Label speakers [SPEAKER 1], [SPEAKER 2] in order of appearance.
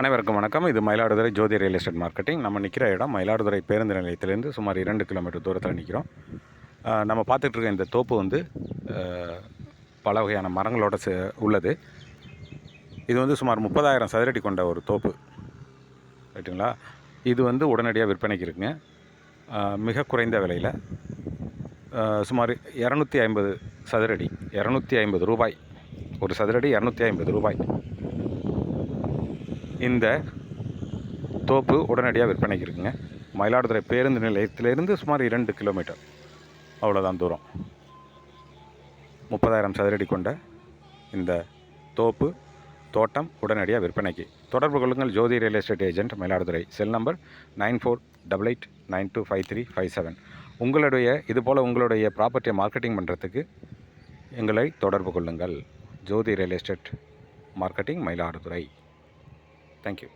[SPEAKER 1] அனைவருக்கும் வணக்கம். இது Mayiladuthurai Jothi real estate marketing. நம்ம நிற்கிற இடம் மயிலாடுதுறை பேருந்து நிலையத்திலேருந்து சுமார் இரண்டு கிலோமீட்டர் தூரத்தில் நிற்கிறோம் நம்ம பார்த்துட்டு இருக்க இந்த தோப்பு வந்து பல வகையான மரங்களோட உள்ளது. இது வந்து சுமார் முப்பதாயிரம் சதுரடி கொண்ட ஒரு தோப்பு. ரைட்டுங்களா இது வந்து உடனடியாக விற்பனைக்கு இருக்குங்க. மிக குறைந்த விலையில் சுமார் இரநூத்தி ஐம்பது சதுரடி இரநூத்தி ஐம்பது ரூபாய். ஒரு சதுரடி இரநூத்தி ஐம்பது ரூபாய். இந்த தோப்பு உடனடியாக விற்பனைக்கு இருக்குங்க. மயிலாடுதுறை பேருந்து நிலையத்திலிருந்து சுமார் இரண்டு கிலோமீட்டர். அவ்வளோதான் தூரம். முப்பதாயிரம் சதுரடி கொண்ட இந்த தோப்பு தோட்டம் உடனடியாக விற்பனைக்கு. தொடர்பு கொள்ளுங்கள் Jothi real estate agent Mayiladuthurai. Cell number nine four double eight nine two five three five seven. உங்களுடைய இதுபோல் உங்களுடைய ப்ராப்பர்ட்டியை மார்க்கெட்டிங் பண்ணுறதுக்கு எங்களை தொடர்பு கொள்ளுங்கள். Jothi real estate marketing Mayiladuthurai. Thank you.